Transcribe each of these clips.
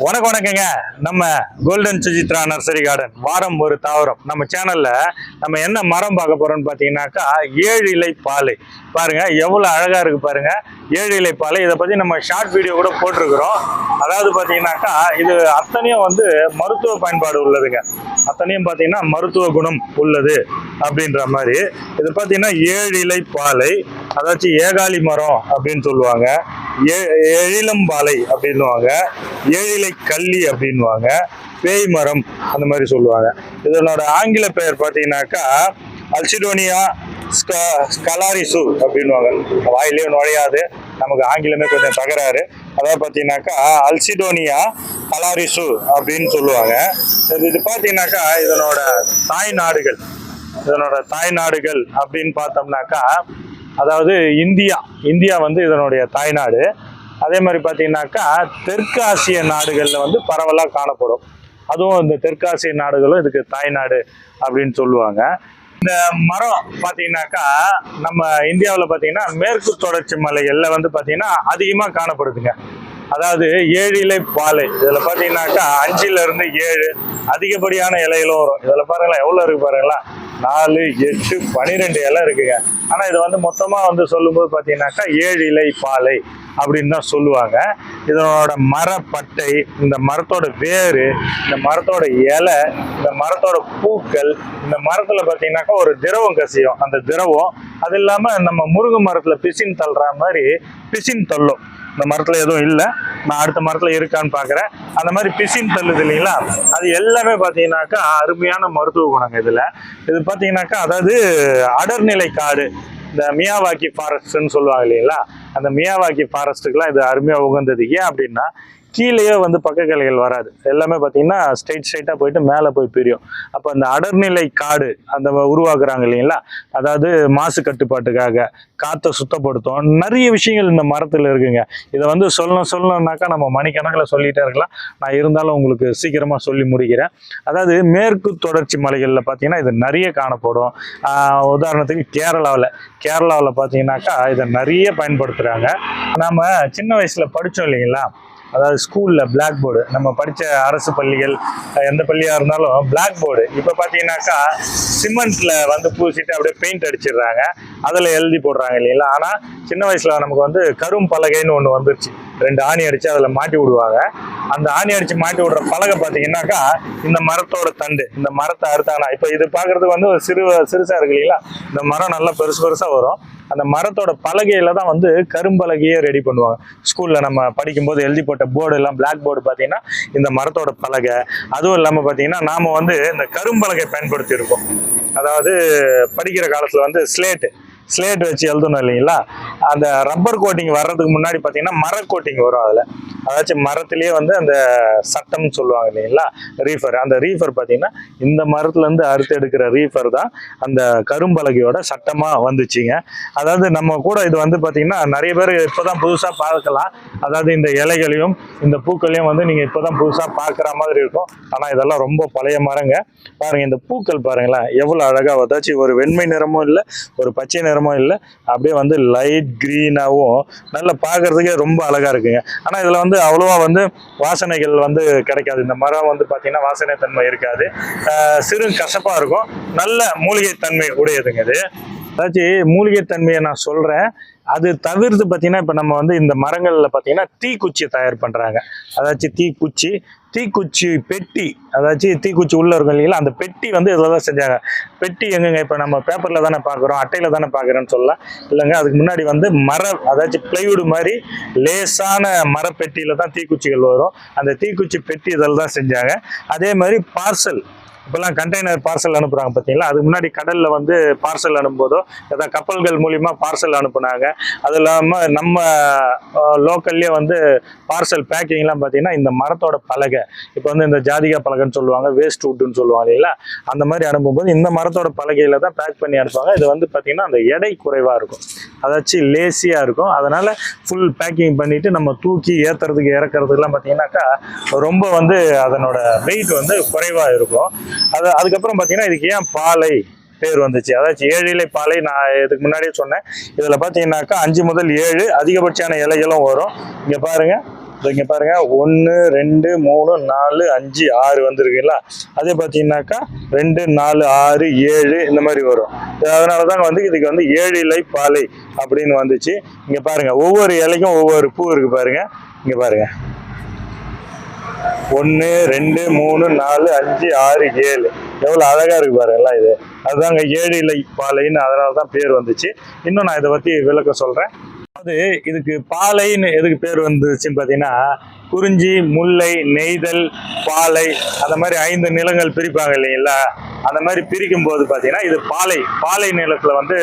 வணக்கம் வணக்கங்க. நம்ம கோல்டன் சுஜித்ரா நர்சரி கார்டன் வாரம் ஒரு தாவரம். நம்ம சேனல்ல நம்ம என்ன மரம் பார்க்க போறோம்னு பார்த்தீங்கன்னாக்கா ஏழு இலை பாலை. பாருங்க எவ்வளோ அழகா இருக்கு பாருங்க. ஏழு இலை பாலை. இதை பத்தி நம்ம ஷார்ட் வீடியோ கூட போட்டிருக்கிறோம். அதாவது பார்த்தீங்கன்னாக்கா இது அத்தனையும் வந்து மருத்துவ பயன்பாடு உள்ளதுங்க. அத்தனையும் பார்த்தீங்கன்னா மருத்துவ குணம் உள்ளது. அப்படின்ற மாதிரி. இது பார்த்தீங்கன்னா ஏழு இலை பாலை அதாச்சும் ஏகாலி மரம் அப்படின்னு சொல்லுவாங்க. ஏ- எழிலம்பாலை அப்படின்னுவாங்க. ஏழிலை கள்ளி அப்படின்னுவாங்க. பேய் மரம் அந்த மாதிரி சொல்லுவாங்க. இதனோட ஆங்கில பெயர் பார்த்தீங்கன்னாக்கா அல்சிடோனியா ஸ்கலாரிசு அப்படின்னுவாங்க. வாயிலே நுழையாது. நமக்கு ஆங்கிலமே கொஞ்சம் தகராறு. அதாவது பார்த்தீங்கன்னாக்கா அல்சிடோனியா கலாரிசு அப்படின்னு சொல்லுவாங்க. இது- இது பார்த்தீங்கன்னாக்கா இதனோட தாய் நாடுகள். இதனோட தாய்நாடுகள் அப்படின்னு பார்த்தோம்னாக்கா அதாவது இந்தியா இந்தியா வந்து இதனுடைய தாய்நாடு. அதே மாதிரி பார்த்தீங்கன்னாக்கா தெற்காசிய நாடுகளில் வந்து பரவலாக காணப்படும். அதுவும் இந்த தெற்காசிய நாடுகளும் இதுக்கு தாய்நாடு அப்படின்னு சொல்லுவாங்க. இந்த மரம் பார்த்தீங்கன்னாக்கா நம்ம இந்தியாவில் பார்த்தீங்கன்னா மேற்கு தொடர்ச்சி மலைகளில் வந்து பார்த்தீங்கன்னா அதிகமாக காணப்படுதுங்க. அதாவது ஏழு இலை பாலை. இதில் பார்த்தீங்கன்னாக்கா அஞ்சுல இருந்து ஏழு அதிகப்படியான இலைகளும் வரும். இதில் பாருங்களேன் எவ்வளோ இருக்கு பாருங்களா நாலு எட்டு பனிரெண்டு இலை இருக்குங்க. ஆனால் இதை வந்து மொத்தமாக வந்து சொல்லும்போது பார்த்தீங்கன்னாக்கா ஏழு இலை பாலை. அப்படின்னு தான் சொல்லுவாங்க. இதனோட மரப்பட்டை இந்த மரத்தோட வேறு இந்த மரத்தோட இலை இந்த மரத்தோட பூக்கள் இந்த மரத்தில் பார்த்தீங்கன்னாக்கா ஒரு திரவம் கசியும். அந்த திரவம் அது இல்லாமல் நம்ம முருங்கை மரத்தில் பிசின் தள்ளுற மாதிரி பிசின் தள்ளும். இந்த மரத்தில் எதுவும் இல்லை. நான் அடுத்த மரத்தில் இருக்கான்னு பார்க்குறேன் அந்த மாதிரி பிசின் தள்ளுது இல்லைங்களா? அது எல்லாமே பார்த்தீங்கன்னாக்கா அருமையான மருத்துவ குணங்க இதில். இது பார்த்தீங்கன்னாக்கா அதாவது அடர்நிலை காடு இந்த மியாவாக்கி ஃபாரஸ்ட்னு சொல்லுவாங்க இல்லைங்களா? அந்த மியாவாக்கி ஃபாரஸ்ட்டுக்கெல்லாம் இது அருமையாக உகந்தது. ஏன் அப்படின்னா கீழேயே வந்து பக்க கிளைகள் வராது. எல்லாமே பார்த்தீங்கன்னா ஸ்ட்ரைட் ஸ்ட்ரைட்டாக போயிட்டு மேலே போய் பிரியும். அப்போ அந்த அடர்நிலை காடு அந்த உருவாக்குறாங்க இல்லைங்களா? அதாவது மாசு கட்டுப்பாட்டுக்காக காற்றை சுத்தப்படுத்தும். நிறைய விஷயங்கள் இந்த மரத்தில் இருக்குங்க. இதை வந்து சொல்லணும் சொல்லணும்னாக்கா நம்ம மணிக்கணக்கில் சொல்லிகிட்டே இருக்கலாம். நான் இருந்தாலும் உங்களுக்கு சீக்கிரமாக சொல்லி முடிக்கிறேன். அதாவது மேற்கு தொடர்ச்சி மலைகளில் பார்த்தீங்கன்னா இது நிறைய காணப்படும். உதாரணத்துக்கு கேரளாவில். கேரளாவில் பார்த்தீங்கன்னாக்கா இதை நிறைய பயன்படுத்துகிறாங்க நம்ம சின்ன வயசில் படித்தோம் இல்லைங்களா? அதாவது ஸ்கூலில் பிளாக் போர்டு நம்ம படித்த அரசு பள்ளிகள் எந்த பள்ளியாக இருந்தாலும் பிளாக் போர்டு இப்போ பார்த்தீங்கன்னாக்கா சிமெண்ட்டில் வந்து பூசிட்டு அப்படியே பெயிண்ட் அடிச்சிடுறாங்க. அதில் எழுதி போடுறாங்க இல்லைங்களா? ஆனால் சின்ன வயசில் நமக்கு வந்து கரும் பலகைன்னு ஒன்று வந்துருச்சு. ரெண்டு ஆணி அடித்து அதில் மாட்டி விடுவாங்க. அந்த ஆணி அடித்து மாட்டி விடுற பலகை பார்த்தீங்கன்னாக்கா இந்த மரத்தோட தண்டு இந்த மரத்தை அறுத்தானா? இப்போ இது பார்க்குறதுக்கு வந்து ஒரு சிறு சிறுசாக இருக்கு இல்லைங்களா? இந்த மரம் நல்லா பெருசு பெருசாக வரும். அந்த மரத்தோட பலகையில தான் வந்து கரும்பலகையே ரெடி பண்ணுவாங்க. ஸ்கூல்ல நம்ம படிக்கும்போது எழுதி போட்ட போர்டு எல்லாம் பிளாக் போர்டு பார்த்தீங்கன்னா இந்த மரத்தோட பலகை. அதுவும் இல்லாமல் பார்த்தீங்கன்னா நாம வந்து இந்த கரும்பலகை பயன்படுத்தி இருக்கோம் அதாவது படிக்கிற காலத்துல வந்து ஸ்லேட்டு ஸ்லேட் வச்சு எழுதணும் இல்லைங்களா? அந்த ரப்பர் கோட்டிங் வர்றதுக்கு முன்னாடி பார்த்தீங்கன்னா மர கோட்டிங் வரும் அதில். அதாச்சும் மரத்துலேயே வந்து அந்த சட்டம்னு சொல்லுவாங்க இல்லைங்களா? ரீஃபர். அந்த ரீஃபர் பார்த்தீங்கன்னா இந்த மரத்துலேருந்து அறுத்து எடுக்கிற ரீஃபர் தான் அந்த கரும்பலகையோட சட்டமாக வந்துச்சுங்க. அதாவது நம்ம கூட இது வந்து பார்த்தீங்கன்னா நிறைய பேர் இப்போ தான் புதுசாக பார்க்கலாம். அதாவது இந்த இலைகளையும் இந்த பூக்களையும் வந்து நீங்கள் இப்போ தான் புதுசாக பார்க்குற மாதிரி இருக்கும். ஆனால் இதெல்லாம் ரொம்ப பழைய மரங்க. பாருங்கள் இந்த பூக்கள் பாருங்களேன் எவ்வளோ அழகாக அதாச்சும் ஒரு வெண்மை நிறமும் இல்லை ஒரு பச்சை நிறமும் இல்லை. அப்படியே வந்து லைட் க்ரீனாகவும் நல்லா பார்க்கறதுக்கே ரொம்ப அழகாக இருக்குங்க. ஆனால் இதில் வந்து அவ்வளோவா வந்து வாசனைகள் வந்து கிடைக்காது. இந்த மரம் வந்து பார்த்தீங்கன்னா வாசனை தன்மை இருக்காது. சிறு கசப்பாக இருக்கும். நல்ல மூலிகை தன்மை உடையதுங்க இது. அதாச்சும் மூலிகை தன்மையை நான் சொல்கிறேன் அது தவிர்த்து பார்த்தீங்கன்னா இப்போ நம்ம வந்து இந்த மரங்களில் பார்த்தீங்கன்னா தீக்குச்சி தயார் பண்ணுறாங்க அதாச்சும் தீக்குச்சி தீக்குச்சி பெட்டி அதாச்சும் தீக்குச்சி உள்ள இருக்கும் இல்லைங்களா அந்த பெட்டி வந்து இதில் தான் செஞ்சாங்க. பெட்டி எங்கங்க இப்போ நம்ம பேப்பரில் தானே பார்க்குறோம் அட்டையில் தானே பார்க்குறோன்னு சொல்லலாம். இல்லைங்க அதுக்கு முன்னாடி வந்து மர அதாச்சும் பிளைவுட் மாதிரி லேசான மரப்பெட்டியில் தான் தீக்குச்சிகள் வரும். அந்த தீக்குச்சி பெட்டி இதில் தான் செஞ்சாங்க. அதே மாதிரி பார்சல் இப்போல்லாம் கண்டெய்னர் பார்சல் அனுப்புகிறாங்க பார்த்தீங்களா? அதுக்கு முன்னாடி கடலில் வந்து பார்சல் அனுப்பும்போதோ ஏதாவது கப்பல்கள் மூலிமா பார்சல் அனுப்புனாங்க. அது இல்லாமல் நம்ம லோக்கல்லே வந்து பார்சல் பேக்கிங்லாம் பார்த்தீங்கன்னா இந்த மரத்தோட பலகை இப்போ வந்து இந்த ஜாதிகா பலகைன்னு சொல்லுவாங்க வேஸ்ட் வுட்டுன்னு சொல்லுவாங்க இல்லைங்களா? அந்த மாதிரி அனுப்பும்போது இந்த மரத்தோட பலகையில் தான் பேக் பண்ணி அனுப்புவாங்க. இது வந்து பார்த்தீங்கன்னா அந்த எடை குறைவாக இருக்கும். அதாச்சு லேசியாக இருக்கும். அதனால் ஃபுல் பேக்கிங் பண்ணிவிட்டு நம்ம தூக்கி ஏற்றுறதுக்கு இறக்குறதுக்குலாம் பார்த்தீங்கன்னாக்கா ரொம்ப வந்து அதனோட வெயிட் வந்து குறைவாக இருக்கும். அது அதுக்கப்புறம் பார்த்தீங்கன்னா இதுக்கு ஏன் பாலை பேர் வந்துச்சு? அதாச்சும் ஏழு இலை பாலை நான் இதுக்கு முன்னாடியே சொன்னேன். இதில் பார்த்தீங்கன்னாக்கா அஞ்சு முதல் ஏழு அதிகபட்சமான இலைகளும் வரும். இங்கே பாருங்கள் இங்கே பாருங்க. ஒன்று ரெண்டு மூணு நாலு அஞ்சு ஆறு வந்திருக்குங்களா? அதே பார்த்தீங்கன்னாக்கா ரெண்டு நாலு ஆறு ஏழு இந்த மாதிரி வரும். அதனால தான் வந்து இதுக்கு வந்து ஏழு இலை பாலை அப்படின்னு வந்துச்சு. இங்கே பாருங்க. ஒவ்வொரு இலைக்கும் ஒவ்வொரு பூ இருக்கு பாருங்க. இங்கே பாருங்க. ஒன்று ரெண்டு மூணு நாலு அஞ்சு ஆறு ஏழு. எவ்வளோ அழகா இருக்கு பாருங்களா எல்லாம் இது. அதுதாங்க ஏழு இலை பாலைன்னு அதனால தான் பேர் வந்துச்சு. இன்னும் நான் இதை பற்றி விளக்கம் சொல்கிறேன் அது இதுக்கு பாலைன்னு எதுக்கு பேர் வந்துச்சுன்னு பார்த்தீங்கன்னா குறிஞ்சி முல்லை நெய்தல் பாலை அந்த மாதிரி ஐந்து நிலங்கள் பிரிப்பாங்க இல்லைங்களா? அந்த மாதிரி பிரிக்கும் போது பார்த்தீங்கன்னா இது பாலை பாலை நிலத்தில் வந்து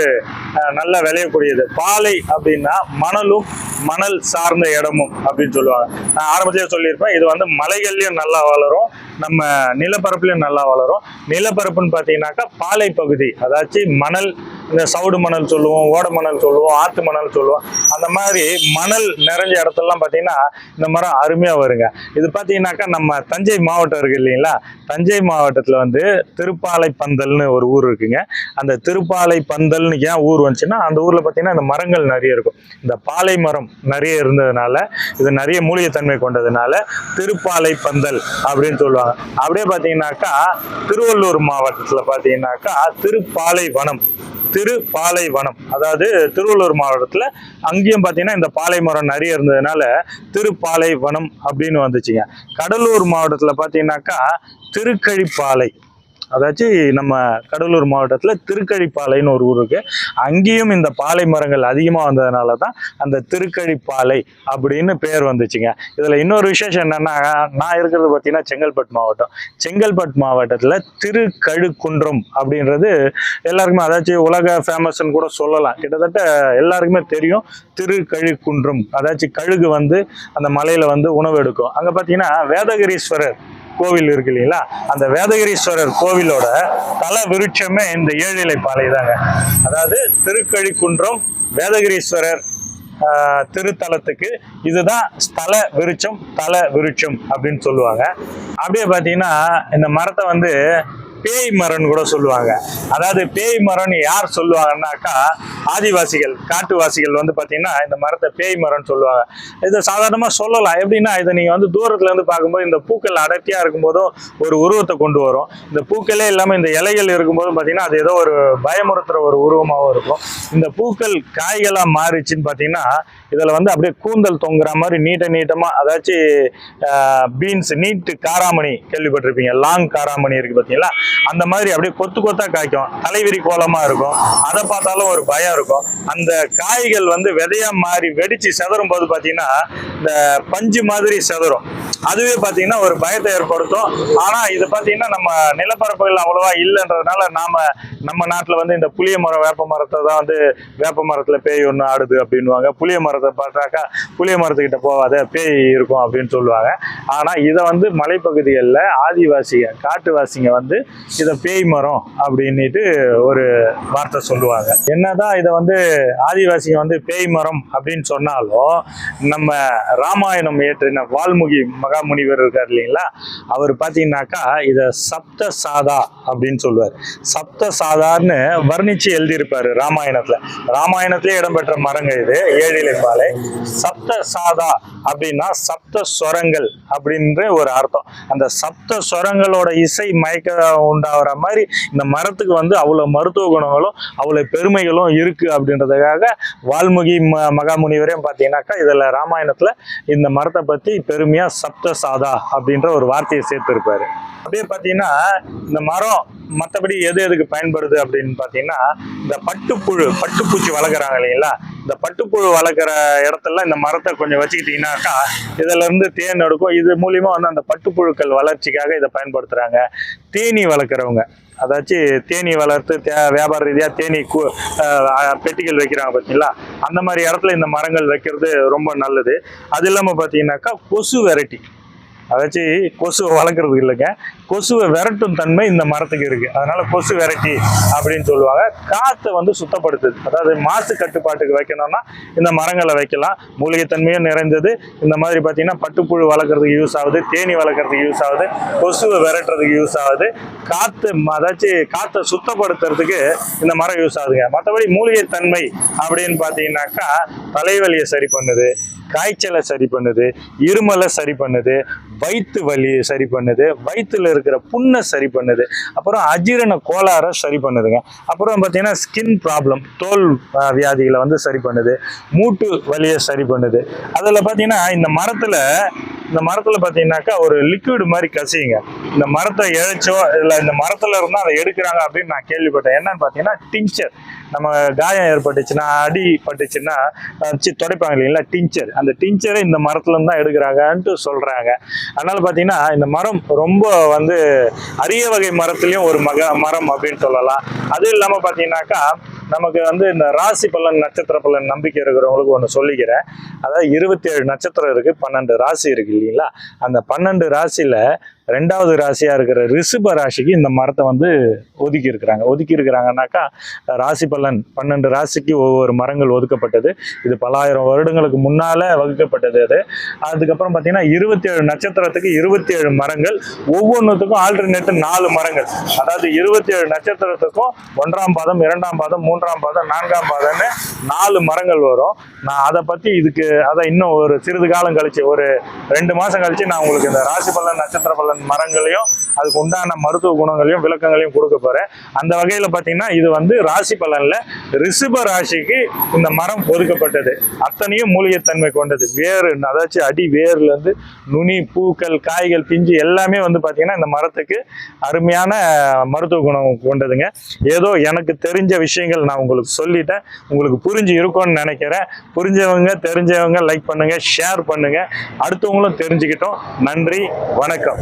நல்லா விளையக்கூடியது. பாலை அப்படின்னா மணலும் மணல் சார்ந்த இடமும் அப்படின்னு சொல்லுவாங்க. நான் ஆரம்பத்திலே சொல்லியிருப்பேன் இது வந்து மலைகள்லையும் நல்லா வளரும் நம்ம நிலப்பரப்புலையும் நல்லா வளரும். நிலப்பரப்புன்னு பார்த்தீங்கன்னாக்கா பாலை பகுதி அதாச்சு மணல் இந்த சவுடு மணல் சொல்லுவோம் ஓட மணல் சொல்லுவோம் ஆற்று மணல் சொல்லுவோம். அந்த மாதிரி மணல் நிறைஞ்ச இடத்துலலாம் பார்த்தீங்கன்னா இந்த மரம் அருமை அருமையாக வருங்க. இது பார்த்தீங்கன்னாக்கா நம்ம தஞ்சை மாவட்டம் இருக்குது இல்லைங்களா? தஞ்சை மாவட்டத்தில் வந்து திருப்பாலை பந்தல்னு ஒரு ஊர் இருக்குங்க. அந்த திருப்பாலை பந்தல்னு ஏன் ஊர் வந்துச்சுன்னா அந்த ஊரில் பார்த்தீங்கன்னா இந்த மரங்கள் நிறைய இருக்கும். இந்த பாலை மரம் நிறைய இருந்ததுனால இது நிறைய மூலிகைத்தன்மை கொண்டதுனால திருப்பாலை பந்தல் அப்படின்னு சொல்லுவாங்க. அப்படியே பார்த்தீங்கன்னாக்கா திருவள்ளூர் மாவட்டத்தில் பார்த்தீங்கன்னாக்கா திருப்பாலை வனம் திருப்பாலைவனம். அதாவது திருவள்ளூர் மாவட்டத்தில் அங்கேயும் பார்த்தீங்கன்னா இந்த பாலை மரம் நிறைய இருந்ததுனால திருப்பாலைவனம் அப்படின்னு வந்துச்சுங்க. கடலூர் மாவட்டத்தில் பார்த்தீங்கன்னாக்கா திருக்கழிப்பாலை. அதாச்சு நம்ம கடலூர் மாவட்டத்தில் திருக்கழிப்பாலைன்னு ஒரு ஊர் இருக்கு. அங்கேயும் இந்த பாலை மரங்கள் அதிகமாக வந்ததுனால தான் அந்த திருக்கழிப்பாலை அப்படின்னு பேர் வந்துச்சுங்க. இதில் இன்னொரு விசேஷம் என்னென்னா நான் இருக்கிறது பார்த்தீங்கன்னா செங்கல்பட்டு மாவட்டம். செங்கல்பட்டு மாவட்டத்தில் திருக்கழுக்குன்றம் அப்படின்றது எல்லாருக்குமே அதாச்சும் உலக ஃபேமஸ்ன்னு கூட சொல்லலாம். கிட்டத்தட்ட எல்லாருக்குமே தெரியும் திருக்கழுக்குன்றம். அதாச்சும் கழுகு வந்து அந்த மலையில் வந்து உணவு எடுக்கும். அங்கே பார்த்தீங்கன்னா வேதகிரீஸ்வரர் கோவில் இருக்கு இல்லைங்களா? அந்த வேதகிரீஸ்வரர் கோவிலோட தல விருட்சமே இந்த ஏழிலை பாலை தாங்க. அதாவது திருக்கழிக்குன்றம் வேதகிரீஸ்வரர் திருத்தலத்துக்கு இதுதான் ஸ்தல விருட்சம் தல விருட்சம் அப்படின்னு சொல்லுவாங்க. அப்படியே பார்த்தீங்கன்னா இந்த மரத்தை வந்து பேய் மரம்னு கூட சொல்லுவாங்க. அதாவது பேய் மரம்னு யார் சொல்லுவாங்கன்னாக்கா ஆதிவாசிகள் காட்டுவாசிகள் வந்து பார்த்தீங்கன்னா இந்த மரத்தை பேய் மரம்னு சொல்லுவாங்க. இதை சாதாரணமாக சொல்லலாம். எப்படின்னா இதை நீங்கள் வந்து தூரத்துலேருந்து பார்க்கும்போது இந்த பூக்கள் அடர்த்தியாக இருக்கும்போதும் ஒரு உருவத்தை கொண்டு வரும். இந்த பூக்களே இல்லாமல் இந்த இலைகள் இருக்கும்போதும் பார்த்தீங்கன்னா அது ஏதோ ஒரு பயமுறுத்துகிற ஒரு உருவமாகவும் இருக்கும். இந்த பூக்கள் காய்களாக மாறிச்சுன்னு பார்த்தீங்கன்னா இதில் வந்து அப்படியே கூந்தல் தொங்குற மாதிரி நீட்ட நீட்டமாக அதாச்சும் பீன்ஸ் நீட்டு காராமணி கேள்விப்பட்டிருப்பீங்க. லாங் காராமணி இருக்குது பார்த்தீங்களா அந்த மாதிரி அப்படியே கொத்து கொத்தாக காய்க்கும். தலைவிரி கோலமாக இருக்கும். அதை பார்த்தாலும் ஒரு பயம் இருக்கும். அந்த காய்கள் வந்து விதையா மாறி வெடிச்சு செதறும் போது பார்த்தீங்கன்னா இந்த பஞ்சு மாதிரி செதறும். அதுவே பார்த்தீங்கன்னா ஒரு பயத்தை ஏற்படுத்தும். ஆனால் இது பார்த்தீங்கன்னா நம்ம நிலப்பரப்புகள் அவ்வளவா இல்லைன்றதுனால நாம நம்ம நாட்டில் வந்து இந்த புளிய மரம் வேப்ப மரத்தை தான் வந்து வேப்ப மரத்தில் பேய் ஒன்று ஆடுது அப்படின்வாங்க புளிய மரத்தை பார்த்தாக்கா புளிய மரத்துக்கிட்ட போகாத பேய் இருக்கும் அப்படின்னு சொல்லுவாங்க. ஆனால் இதை வந்து மலைப்பகுதிகளில் ஆதிவாசிங்க காட்டுவாசிங்க வந்து இதை பேய் மரம் அப்படின்னுட்டு ஒரு வார்த்தை சொல்லுவாங்க. என்னதான் இதை வந்து ஆதிவாசிங்க வந்து பேய் மரம் அப்படின்னு சொன்னாலும் நம்ம ராமாயணம் ஏற்றின வால்முகி மகாமுனிவர் இருக்கார் இல்லைங்களா அவர் பார்த்தீங்கன்னாக்கா இதை சப்த சாதா அப்படின்னு சொல்லுவார். சப்த சாதான்னு வர்ணிச்சு எழுதியிருப்பாரு ராமாயணத்தில். ராமாயணத்திலே இடம்பெற்ற மரங்கள் இது ஏழிலை பாலை. சப்த சாதா அப்படின்னா சப்த ஸ்வரங்கள் அப்படின்ற ஒரு அர்த்தம். அந்த சப்த ஸ்வரங்களோட இசை மயக்க உண்டாகிற மாதிரி இந்த மரத்துக்கு வந்து அவ்வளோ மருத்துவ குணங்களும் அவ்வளோ பெருமைகளும் இருக்குது அப்படின்றதுக்காக வால்முகி ம மகாமுனிவரையும் பார்த்தீங்கன்னாக்கா இதில் ராமாயணத்தில் இந்த மரத்தை பற்றி பெருமையாக சப்த சாதா அப்படின்ற ஒரு வார்த்தை சேர்த்துருப்பாரு. அப்படியே பார்த்தீங்கன்னா இந்த மரம் மற்றபடி எது எதுக்கு பயன்படுது அப்படின்னு பார்த்தீங்கன்னா இந்த பட்டுப்புழு பட்டுப்பூச்சி வளர்க்குறாங்க இல்லைங்களா? இந்த பட்டுப்புழு வளர்க்குற இடத்துல இந்த மரத்தை கொஞ்சம் வச்சுக்கிட்டிங்கனாக்கா இதுல இருந்து தேன் எடுக்கும். இது மூலிமா வந்து அந்த பட்டுப்புழுக்கள் வளர்ச்சிக்காக இதை பயன்படுத்துகிறாங்க தேனி வளர்க்குறவங்க அதாச்சும் தேனீ வளர்த்து தே வியாபார ரீதியாக தேனி கு பெட்டிகள் வைக்கிறாங்க பார்த்தீங்களா அந்த மாதிரி இடத்துல இந்த மரங்கள் வைக்கிறது ரொம்ப நல்லது. அது இல்லாமல் பார்த்தீங்கன்னாக்கா கொசு வெரைட்டி. அதாச்சு கொசுவை வளர்க்குறது இல்லைங்க. கொசுவை விரட்டும் தன்மை இந்த மரத்துக்கு இருக்குது அதனால் கொசு விரட்டி அப்படின்னு சொல்லுவாங்க. காற்றை வந்து சுத்தப்படுத்துது. அதாவது மாசு கட்டுப்பாட்டுக்கு வைக்கணும்னா இந்த மரங்களை வைக்கலாம். மூலிகைத்தன்மையும் நிறைந்தது. இந்த மாதிரி பார்த்தீங்கன்னா பட்டுப்புழு வளர்க்குறதுக்கு யூஸ் ஆகுது. தேனி வளர்க்குறதுக்கு யூஸ் ஆகுது. கொசுவை விரட்டுறதுக்கு யூஸ் ஆகுது. காற்று அதாச்சும் காற்றை சுத்தப்படுத்துறதுக்கு இந்த மரம் யூஸ் ஆகுதுங்க. மற்றபடி மூலிகைத்தன்மை அப்படின்னு பார்த்தீங்கன்னாக்கா தலைவலியை சரி பண்ணுது. காய்ச்சலை சரி பண்ணுது. இருமலை சரி பண்ணுது. வயிற்று வலியை சரி பண்ணுது வயிற்றுல இருக்கிற புண்ணை சரி பண்ணுது. அப்புறம் அஜீரண கோளாறை சரி பண்ணுதுங்க. அப்புறம் பார்த்தீங்கன்னா ஸ்கின் ப்ராப்ளம் தோல் வியாதிகளை வந்து சரி பண்ணுது. மூட்டு வலியை சரி பண்ணுது. அதில் பார்த்தீங்கன்னா இந்த மரத்தில் இந்த மரத்தில் பார்த்தீங்கன்னாக்கா ஒரு லிக்விட் மாதிரி கசியுங்க. இந்த மரத்தை இழைச்சோ இல்லை இந்த மரத்தில் இருந்தால் அதை எடுக்கிறாங்க அப்படின்னு நான் கேள்விப்பட்டேன். என்னன்னு பார்த்தீங்கன்னா டிஞ்சர் நம்ம காயம் ஏற்பட்டுச்சுன்னா அடி பட்டுச்சுன்னா சி துடைப்பாங்க இல்லைங்களா? டிஞ்சர். அந்த டிஞ்சரை இந்த மரத்துல தான் எடுக்கிறாங்கன்ட்டு சொல்றாங்க. அதனால பார்த்தீங்கன்னா இந்த மரம் ரொம்ப வந்து அரிய வகை மரத்துலயும் ஒரு மக மரம் அப்படின்னு சொல்லலாம். அதுவும் இல்லாமல் பார்த்தீங்கன்னாக்கா நமக்கு வந்து இந்த ராசி பலன் நட்சத்திர பலன் நம்பிக்கை இருக்கிறவங்களுக்கு ஒன்று சொல்லிக்கிறேன். அதாவது இருபத்தி ஏழு நட்சத்திரம் இருக்கு பன்னெண்டு ராசி இருக்கு இல்லைங்களா? அந்த பன்னெண்டு ராசியில ரெண்டாவது ராசியாக இருக்கிற ரிஷப ராசிக்கு இந்த மரத்தை வந்து ஒதுக்கி இருக்கிறாங்க ஒதுக்கி இருக்கிறாங்கனாக்கா ராசி பலன். பன்னெண்டு ராசிக்கு ஒவ்வொரு மரங்கள் ஒதுக்கப்பட்டது. இது பலாயிரம் வருடங்களுக்கு முன்னால் வகுக்கப்பட்டது அது. அதுக்கப்புறம் பார்த்தீங்கன்னா இருபத்தி ஏழு நட்சத்திரத்துக்கு இருபத்தி ஏழு மரங்கள். ஒவ்வொன்றுத்துக்கும் ஆல்டர்னேட் நாலு மரங்கள். அதாவது இருபத்தி ஏழு நட்சத்திரத்துக்கும் ஒன்றாம் பாதம் இரண்டாம் பாதம் மூன்றாம் பாதம் நான்காம் பாதம்னு நாலு மரங்கள் வரும். நான் அதை பற்றி இதுக்கு அதை இன்னும் ஒரு சிறிது காலம் கழிச்சு ஒரு ரெண்டு மாதம் கழிச்சு நான் உங்களுக்கு இந்த ராசி பலன் நட்சத்திர பலன் மரங்களையும் அதுக்கு உண்டான மருத்துவ குணங்களையும் விளக்கங்களையும் கொடுக்க போறேன். அந்த வகையில பாத்தீங்கன்னா இது வந்து ராசி பலன்ல ரிஷப ராசிக்கு இந்த மரம் ஒதுக்கப்பட்டது. அத்தனையும் மூலிகைத்தன்மை கொண்டது. வேறு அதாச்சும் அடி வேர்ல இருந்து நுனி பூக்கள் காய்கள் பிஞ்சு எல்லாமே வந்து பாத்தீங்கன்னா இந்த மரத்துக்கு அருமையான மருத்துவ குணம் கொண்டதுங்க. ஏதோ எனக்கு தெரிஞ்ச விஷயங்கள் நான் உங்களுக்கு சொல்லிட்டேன். உங்களுக்கு புரிஞ்சு இருக்கும்னு நினைக்கிறேன். புரிஞ்சவங்க தெரிஞ்சவங்க லைக் பண்ணுங்க ஷேர் பண்ணுங்க. அடுத்தவங்களும் தெரிஞ்சுக்கிட்டோம். நன்றி வணக்கம்.